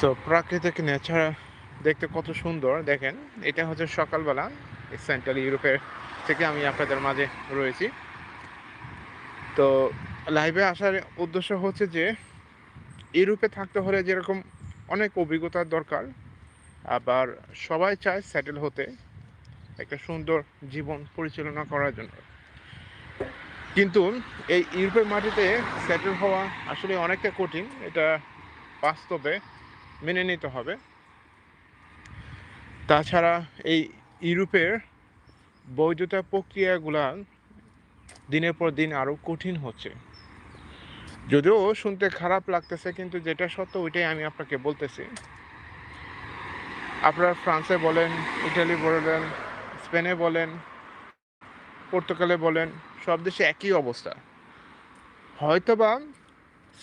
So প্রাকৃতিক nature দেখতে কত সুন্দর। দেখেন, এটা হচ্ছে সকালবেলা সেন্ট্রাল ইউরোপের থেকে আমি আপনাদের মাঝে রয়েছি। তো লাইভে আসার উদ্দেশ্য হচ্ছে যে ইউরোপে থাকতে হলে যেরকম অনেক অভিজ্ঞতার দরকার, আবার সবাই চায় সেটেল হতে, একটা সুন্দর জীবন পরিচালনা করার জন্য। কিন্তু, এই ইউরোপের মাটিতে সেটেল হওয়া আসলে অনেকটা কঠিন, এটা বাস্তবে মেনে নিতে হবে। তাছাড়া এই ইউরোপের বৈধতা প্রক্রিয়াগুলা দিনের পর দিন আরও কঠিন হচ্ছে। যদিও শুনতে খারাপ লাগতেছে, কিন্তু যেটা সত্য ওইটাই আমি আপনাকে বলতেছি। আপনারা ফ্রান্সে বলেন, ইটালি বলেন, স্পেনে বলেন, পর্তুগালে বলেন, সব দেশে একই অবস্থা। হয়তোবা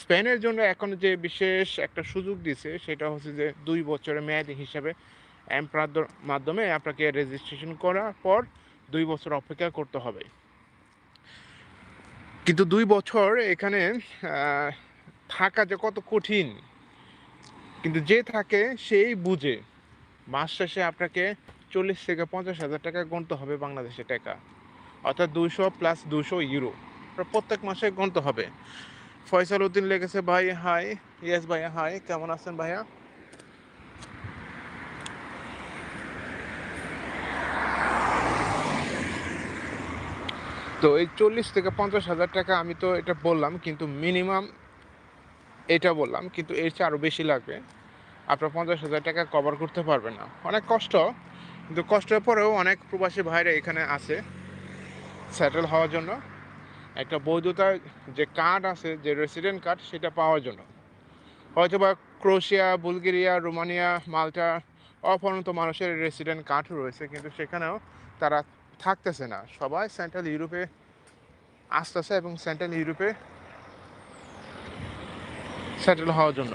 স্পেনের জন্য এখন যে বিশেষ একটা সুযোগ দিছে, সেটা হচ্ছে যে দুই বছরের মেয়াদি হিসাবে অ্যাম্প্রাদর মাধ্যমে আপনাকে রেজিস্ট্রেশন করার পর দুই বছর অপেক্ষা করতে হবে। কিন্তু দুই বছর এখানে থাকা যে কত কঠিন, কিন্তু যে থাকে সেই বুঝে। মাস শেষে আপনাকে চল্লিশ থেকে পঞ্চাশ হাজার টাকা গুনতে হবে বাংলাদেশের টাকা। অর্থাৎ দুইশো প্লাস দুশো ইউরো প্রত্যেক মাসে গুনতে হবে। ফয়সাল উদ্দিন লেগেছে, ভাই হাই ইয়েস ভাইয়া হাই কেমন আছেন ভাইয়া? তো এই চল্লিশ থেকে পঞ্চাশ হাজার টাকা আমি তো এটা বললাম, কিন্তু মিনিমাম এটা বললাম, কিন্তু এর চেয়ে আরও বেশি লাগবে। আপনার পঞ্চাশ হাজার টাকা কভার করতে পারবেন না। অনেক কষ্ট, কিন্তু কষ্টের পরেও অনেক প্রবাসী ভাইরা এখানে আছে। সেটেল হওয়ার জন্য। একটা বৈধতার যে কার্ড আছে, যে রেসিডেন্ট কার্ড সেটা পাওয়ার জন্য। হয়তো বা ক্রোশিয়া, বুলগেরিয়া, রোমানিয়া, মাল্টা অপরন্ত মানুষের রেসিডেন্ট কার্ড রয়েছে, কিন্তু সেখানেও তারা থাকতেছে না। সবাই সেন্ট্রাল ইউরোপে আসতেছে এবং সেন্ট্রাল ইউরোপে সেটেল হওয়ার জন্য।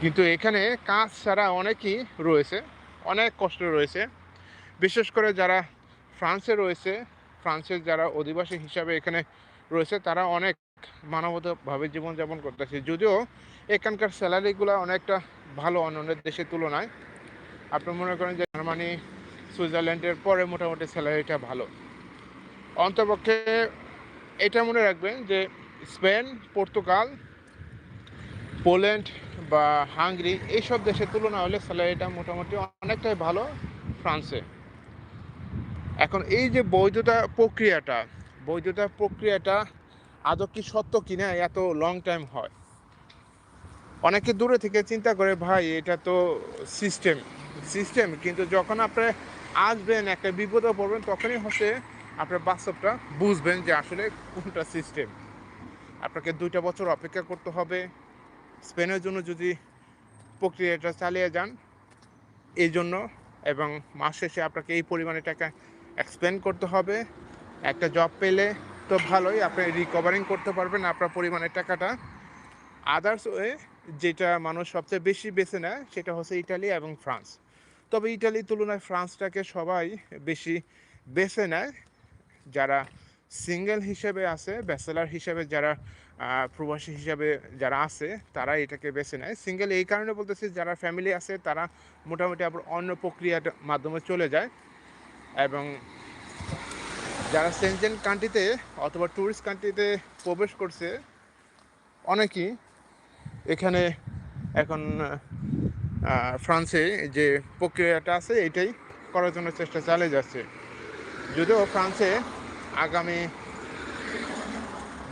কিন্তু এখানে কাজ ছাড়া অনেকই রয়েছে, অনেক কষ্ট রয়েছে। বিশেষ করে যারা ফ্রান্সে রয়েছে ফ্রান্সের যারা অধিবাসী হিসাবে এখানে রয়েছে, তারা অনেক মানবতভাবে জীবনযাপন করতেছে। যদিও এখানকার স্যালারিগুলো অনেকটা ভালো অন্যান্য দেশের তুলনায়। আপনি মনে করেন যে জার্মানি, সুইজারল্যান্ডের পরে মোটামুটি স্যালারিটা ভালো। অন্তপক্ষে এটা মনে রাখবেন যে স্পেন, পর্তুগাল, পোল্যান্ড বা হাঙ্গরি এইসব দেশের তুলনা হলে স্যালারিটা মোটামুটি অনেকটাই ভালো ফ্রান্সে। এখন এই যে বৈধতা প্রক্রিয়াটা বৈধতা প্রক্রিয়াটা আদৌ কি সত্য কিনা এত লং টাইম হয়? অনেকে দূরে থেকে চিন্তা করে, ভাই, এটা তো সিস্টেম সিস্টেম কিন্তু যখন আপনি আসবেন, একটা বিপদে পড়বেন, তখনই হচ্ছে আপনার বাস্তবটা বুঝবেন যে আসলে কোনটা সিস্টেম আপনাকে দুইটা বছর অপেক্ষা করতে হবে। স্পেনের জন্য যদি প্রক্রিয়াটা চালিয়ে যান, এই জন্য এবং মাস শেষে আপনাকে এই পরিমাণে টাকা এক্সপেন্ড করতে হবে। একটা জব পেলে তো ভালোই, আপনি রিকভারিং করতে পারবেন আপনার পরিমাণের টাকাটা। আদার্স ওয়ে যেটা মানুষ সবচেয়ে বেশি বেছে নেয়, সেটা হচ্ছে ইটালি এবং ফ্রান্স তবে ইটালির তুলনায় ফ্রান্সটাকে সবাই বেশি বেছে নেয়। যারা সিঙ্গেল হিসেবে আছে ব্যাচেলার হিসেবে যারা প্রবাসী হিসাবে যারা আছে, তারা এটাকে বেছে নেয়। সিঙ্গেল এই কারণে বলতেছি, যারা ফ্যামিলি আছে, তারা মোটামুটি আবার অন্য প্রক্রিয়ার মাধ্যমে চলে যায়। এবং যারা সেনজেন কান্ট্রিতে অথবা ট্যুরিস্ট কান্ট্রিতে প্রবেশ করছে, অনেকেই এখানে এখন ফ্রান্সে যে প্রক্রিয়াটা আছে, এটাই করার জন্য চেষ্টা চালিয়ে যাচ্ছে। যদিও ফ্রান্সে আগামী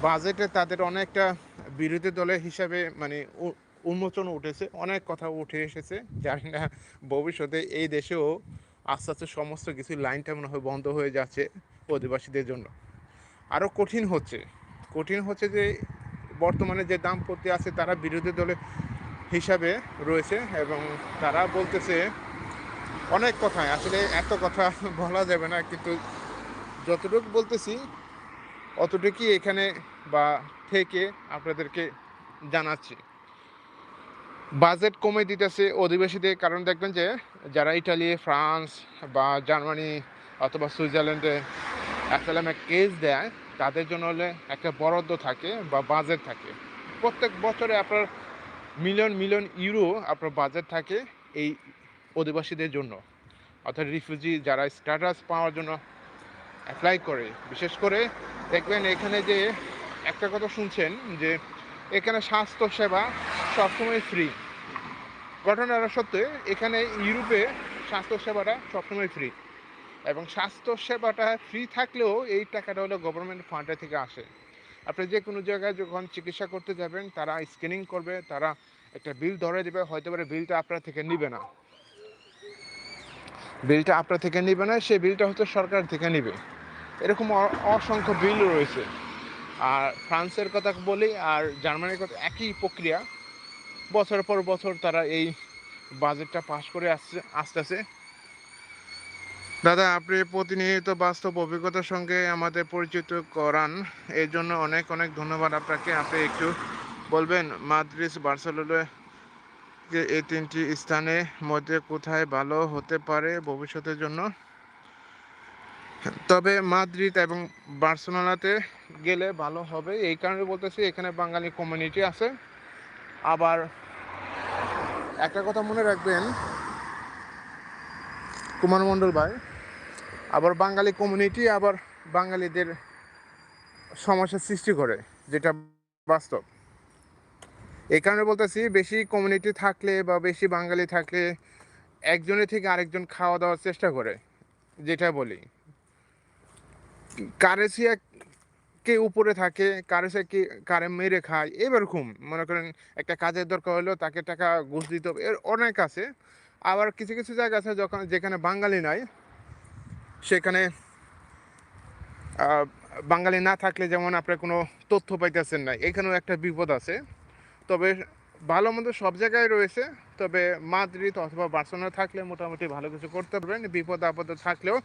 বাজেটে তাদের অনেকটা বিরোধী দলের হিসাবে মানে উন্মোচন উঠেছে, অনেক কথা উঠে এসেছে। জানি না, ভবিষ্যতে এই দেশেও আস্তে আস্তে সমস্ত কিছু লাইনটা মনে হয় বন্ধ হয়ে যাচ্ছে অধিবাসীদের জন্য। আরও কঠিন হচ্ছে। কঠিন হচ্ছে যে বর্তমানে যে দাম্পত্য আছে, তারা বিরোধী দলের হিসাবে রয়েছে এবং তারা বলতেছে অনেক কথায় আসলে এত কথা বলা যাবে না, কিন্তু যতটুকু বলতেছি অতটুকুই এখানে বা থেকে আপনাদেরকে জানাচ্ছি। বাজেট কমে দিতেছে অধিবাসীদের, কারণ দেখবেন যে যারা ইটালি, ফ্রান্স বা জার্মানি অথবা সুইজারল্যান্ডে অ্যাসালামে কেস দেয়, তাদের জন্য হলে একটা বরাদ্দ থাকে বা বাজেট থাকে। প্রত্যেক বছরে আপনার মিলিয়ন মিলিয়ন ইউরো আপনার বাজেট থাকে এই অধিবাসীদের জন্য। অর্থাৎ রিফিউজি যারা স্ট্যাটাস পাওয়ার জন্য অ্যাপ্লাই করে। বিশেষ করে দেখবেন এখানে যে একটা কথা শুনছেন যে এখানে স্বাস্থ্য সেবা সবসময় ফ্রি ঘটনাটা সত্ত্বে এখানে ইউরোপে স্বাস্থ্য সেবাটা সবসময় ফ্রি এবং স্বাস্থ্য সেবাটা ফ্রি থাকলেও এই টাকাটা হলো গভর্নমেন্ট ফান্ডে থেকে আসে। আপনি যে কোনো জায়গায় যখন চিকিৎসা করতে যাবেন, তারা স্ক্যানিং করবে, তারা একটা বিল ধরে দেবে, হয়তো পারে বিলটা আপনার থেকে নিবে না। বিলটা আপনার থেকে নিবে না, সেই বিলটা হচ্ছে সরকার থেকে নিবে। এরকম অসংখ্য বিল রয়েছে। আর ফ্রান্সের কথা বলি, আর জার্মানির কথা, একই প্রক্রিয়া। বছর পর বছর তারা এই বাজেটটা পাস করে আসছে, আসতেছে। দাদা, আপনি প্রতিনিয়ত বাস্তব অভিজ্ঞতার সঙ্গে আমাদের পরিচিত করান। এর জন্য অনেক অনেক ধন্যবাদ আপনাকে। আপনি একটু বলবেন, মাদ্রিস বার্সেলোনা এই তিনটি স্থানের মধ্যে কোথায় ভালো হতে পারে ভবিষ্যতের জন্য? তবে মাদ্রিদ এবং বার্সেলোনাতে গেলে ভালো হবে। এই কারণে বলতেছি, এখানে বাঙালি কমিউনিটি আছে। আবার একটা কথা মনে রাখবেন, কুমার মণ্ডল ভাই, আবার বাঙালি কমিউনিটি আবার বাঙালিদের সমস্যার সৃষ্টি করে, যেটা বাস্তব। এই কারণে বলতেছি, বেশি কমিউনিটি থাকলে বা বেশি বাঙালি থাকলে একজনের থেকে আরেকজন খাওয়া দাওয়ার চেষ্টা করে, যেটা বলি। কারেসিয়া কে উপরে থাকে, কারে সে কে, কারে মেরে খায় এরকম মনে করেন একটা কাজের দরকার হলেও তাকে টাকা ঘুষ দিতে হবে, এর অনেক আছে। আবার কিছু কিছু জায়গা আছে যখন, যেখানে বাঙালি নাই, সেখানে বাঙালি না থাকলে যেমন আপনার কোনো তথ্য পাইতেছেন না, এখানেও একটা বিপদ আছে। তবে ভালো মন্দ সব জায়গায় রয়েছে, তবে মাদ্রিদ অথবা বার্সেলোনা থাকলে মোটামুটি ভালো কিছু করতে পারবেন। বিপদ আপদ থাকলেও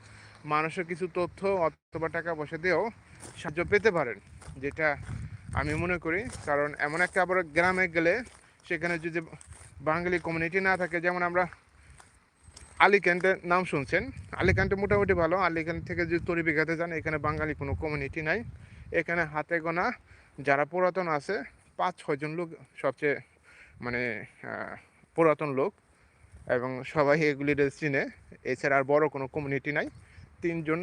মানুষের কিছু তথ্য অথবা টাকা পয়সা দিয়েও সাহায্য পেতে পারেন, যেটা আমি মনে করি। কারণ এমন একটা আবার গ্রামে গেলে সেখানে যদি বাঙালি কমিউনিটি না থাকে, যেমন আমরা আলিক্যান্টের নাম শুনছেন আলিক্যান্টে মোটামুটি ভালো। আলিক্যান্ট থেকে যদি তরি বিঘাতে যান, এখানে বাঙালি কোনো কমিউনিটি নাই। এখানে হাতে গোনা যারা পুরাতন আছে, পাঁচ ছয়জন লোক সবচেয়ে মানে পুরাতন লোক এবং সবাই এগুলির চিনে। এছাড়া আর বড় কোনো কমিউনিটি নাই। তিনজন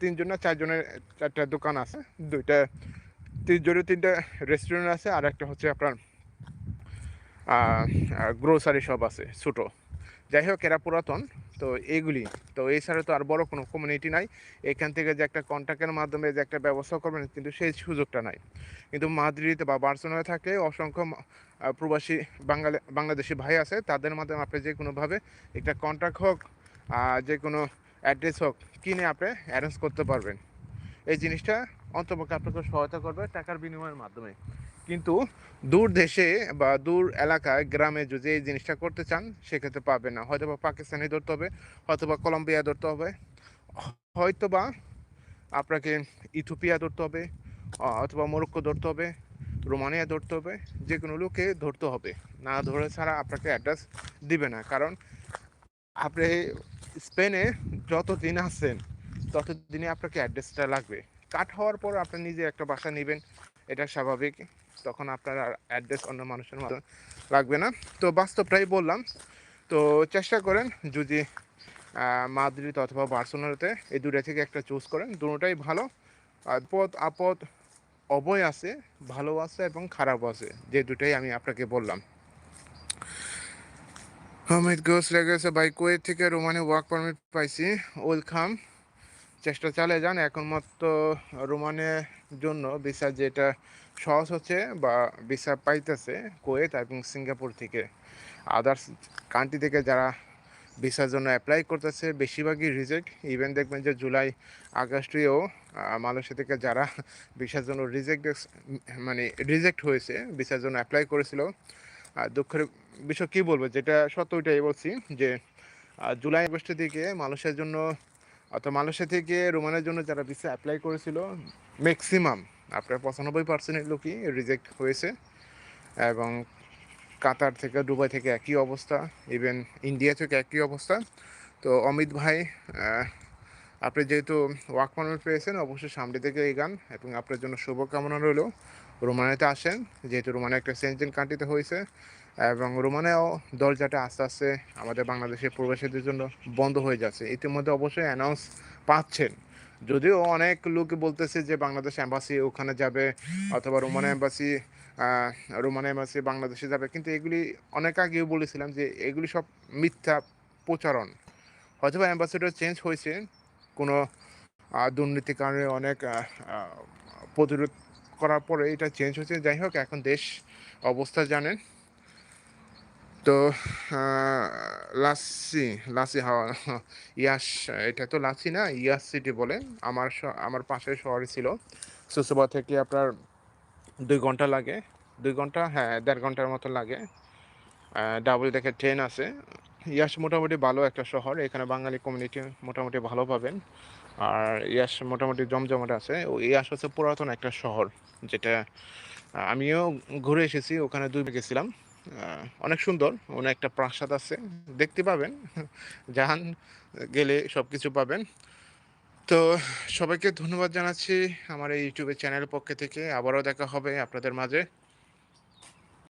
তিনজন না চারজনের চারটা দোকান আছে, দুইটা তিনজনের তিনটা রেস্টুরেন্ট আছে আর একটা হচ্ছে আপনার গ্রোসারি শপ আছে ছোটো। যাই হোক, এরা পুরাতন, তো এইগুলি তো এছাড়া তো আর বড় কোনো কমিউনিটি নাই। এখান থেকে যে একটা কন্ট্যাক্টের মাধ্যমে যে একটা ব্যবস্থা করবেন, কিন্তু সেই সুযোগটা নাই। কিন্তু মাদ্রিদ বা বার্সেলোনায় থাকে অসংখ্য প্রবাসী বাঙালি, বাংলাদেশি ভাই আছে, তাদের মাধ্যমে আপনি যে কোনোভাবে একটা কন্ট্যাক্ট হোক যে কোনো অ্যাড্রেস হোক কিনে আপনি অ্যারেঞ্জ করতে পারবেন। এই জিনিসটা অন্তপক্ষে আপনাকে সহায়তা করবে টাকার বিনিময়ের মাধ্যমে। কিন্তু দূর দেশে বা দূর এলাকায়, গ্রামে যদি এই জিনিসটা করতে চান, সেক্ষেত্রে পাবে না। হয়তো বা পাকিস্তানি ধরতে হবে হয়তো বা কলম্বিয়া ধরতে হবে হয়তো বা আপনাকে ইথোপিয়া ধরতে হবে অথবা মোরক্কো ধরতে হবে, রোমানিয়া ধরতে হবে, যে কোনো লোকে ধরতে হবে। না ধরে ছাড়া আপনাকে অ্যাড্রেস দিবে না। কারণ আপনি স্পেনে যত দিন আছেন ততদিনে আপনাকে অ্যাড্রেসটা লাগবে। কাট হওয়ার পর আপনি নিজে একটা বাসা নেবেন, এটা স্বাভাবিক। তখন আপনার অ্যাড্রেস অন্য মানুষের মতো লাগবে না। তো বাস্তবটাই বললাম, তো চেষ্টা করেন যদি মাদ্রিদ অথবা বার্সেলোনাতে এই দুটা থেকে একটা চুজ করেন দুটোটাই ভালো। আর পদ আপদ, অবয় আছে, ভালো আছে এবং খারাপ আছে, যে দুটাই আমি আপনাকে বললাম। হামিদ ঘোষ লেগেছে ভাই কুয়েত থেকে রোমানে ওয়ার্ক পারমিট পাইছি? ওয়েলকাম চেষ্টা চালিয়ে যান, এখন মাত্র রোমানের জন্য ভিসা যেটা সহজ হচ্ছে বা ভিসা পাইতেছে কুয়েত এবং সিঙ্গাপুর থেকে। আদার্স কান্ট্রি থেকে যারা ভিসার জন্য অ্যাপ্লাই করতেছে, বেশিরভাগই রিজেক্ট ইভেন দেখবেন যে জুলাই আগস্টেও মালয়েশিয়া থেকে যারা ভিসার জন্য রিজেক্ট মানে রিজেক্ট হয়েছে ভিসার জন্য অ্যাপ্লাই করেছিল। দুঃখের বিষয় কী বলব, যেটা সত্য ওইটাই বলছি যে জুলাই আগস্টের দিকে মালয়েশিয়ার জন্য, অর্থাৎ মালয়েশিয়া থেকে রোমানের জন্য যারা ভিসা অ্যাপ্লাই করেছিল ম্যাক্সিমাম আপনার পঁচানব্বই পার্সেন্টের লোকই রিজেক্ট হয়েছে। এবং কাতার থেকে, দুবাই থেকে একই অবস্থা ইভেন ইন্ডিয়া থেকে একই অবস্থা। তো অমিত ভাই আপনি যেহেতু ওয়ার্ক পারমিট পেয়েছেন, অবশ্যই সামনে থেকে এগান এবং আপনার জন্য শুভকামনা রইল। রোমানিয়াতে আসেন, যেহেতু রোমানিয়া একটা সেন্টেন কান্ট্রিতে হয়েছে। এবং রোমানেও দরজাটা আস্তে আস্তে আমাদের বাংলাদেশে প্রবাসীদের জন্য বন্ধ হয়ে যাচ্ছে। ইতিমধ্যে অবশ্যই অ্যানাউন্স পাচ্ছেন। যদিও অনেক লোক বলতেছে যে বাংলাদেশ অ্যাম্বাসি ওখানে যাবে অথবা রোমান অ্যাম্বাসি রোমান অ্যাম্বাসি বাংলাদেশে যাবে। কিন্তু এগুলি অনেক আগেও বলেছিলাম যে এগুলি সব মিথ্যা প্রচারণ। হয়তো অ্যাম্বাসেডর চেঞ্জ হয়েছে। কোনো দুর্নীতির কারণে অনেক প্রতিরোধ করার পরে এটা চেঞ্জ হয়েছে। যাই হোক, এখন দেশ অবস্থা জানেন। তো লাসি লাসি হাওয়া, ইয়াস, এটা তো লাসি না, ইয়াস সিটি বলে। আমার আমার পাশের শহরে ছিল। সুসুবা থেকে আপনার দুই ঘণ্টা লাগে। দুই ঘণ্টা? হ্যাঁ দেড় ঘণ্টার মতো লাগে। ডাবল দেখে ট্রেন আছে। ইয়াস মোটামুটি ভালো একটা শহর। এখানে বাঙালি কমিউনিটি মোটামুটি ভালো পাবেন। আর ইয়াস মোটামুটি জমজমাট আছে। ও, ইয়াস হচ্ছে পুরাতন একটা শহর, যেটা আমিও ঘুরে এসেছি। ওখানে দুই গেছিলাম। অনেক সুন্দর, অনেক একটা প্রাসাদ আছে। দেখতে পাবেন যান গেলে সব কিছু পাবেন। তো সবাইকে ধন্যবাদ জানাচ্ছি আমার এই ইউটিউবের চ্যানেল পক্ষে থেকে। আবারও দেখা হবে আপনাদের মাঝে।